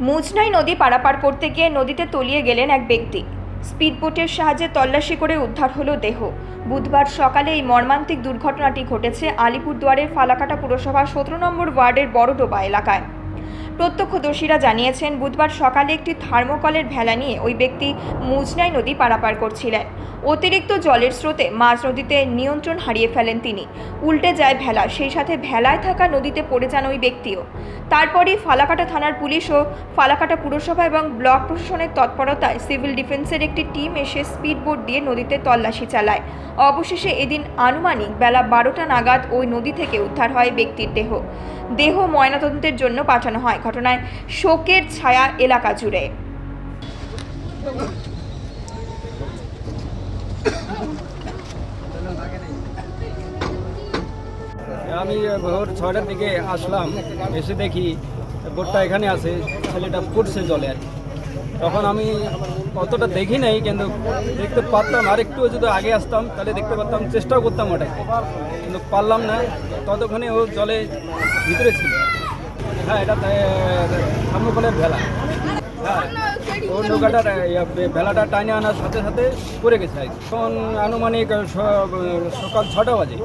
মুজনাই নদী পারাপার করতে গিয়ে নদীতে তলিয়ে গেলেন এক ব্যক্তি। স্পিডবোটের সাহায্যে তল্লাশি করে উদ্ধার হলো দেহ। বুধবার সকালে এই মর্মান্তিক দুর্ঘটনাটি ঘটেছে আলিপুরদুয়ারের ফালাকাটা পুরসভার সতেরো নম্বর ওয়ার্ডের বড়ডোবা এলাকায়। প্রত্যক্ষদর্শীরা জানিয়েছেন, বুধবার সকালে একটি থার্মোকলের ভেলা নিয়ে ওই ব্যক্তি মুজনাই নদী পারাপার করছিলেন। অতিরিক্ত জলের স্রোতে মাঝ নদীতে নিয়ন্ত্রণ হারিয়ে ফেলেন তিনি। উল্টে যায় ভেলা, সেই সাথে ভেলায় থাকা নদীতে পড়ে যান ওই ব্যক্তিও। তারপরই ফালাকাটা থানার পুলিশ ও ফালাকাটা পুরসভা এবং ব্লক প্রশাসনের তৎপরতায় সিভিল ডিফেন্সের একটি টিম এসে স্পিডবোট দিয়ে নদীতে তল্লাশি চালায়। অবশেষে এদিন আনুমানিক বেলা বারোটা নাগাদ ওই নদী থেকে উদ্ধার হয় ব্যক্তির দেহ। দেহ ময়নাতদন্তের জন্য পাঠানো হয় ঘটনায় শোকের ছায়া এলাকা জুড়ে আমি ভোর ছয়টার দিকে আসলাম, এসে দেখি বোটটা এখানে আছে, ছেলেটা পড়ছে জলে আর কি। তখন আমি অতটা দেখি নাই, কিন্তু দেখতে পারতাম। আর একটু যদি আগে আসতাম, তাহলে দেখতে পারতাম, চেষ্টাও করতাম ওটাকে কিন্তু পারলাম না। ততক্ষণে ও জলে ভিতরে ছিল। হ্যাঁ এটা থার্মোকলের ভেলা। হ্যাঁ ওর নৌকাটা ভেলাটা টাইনে আনার সাথে সাথে পড়ে গেছে তখন আনুমানিক সকাল ছটা বাজে।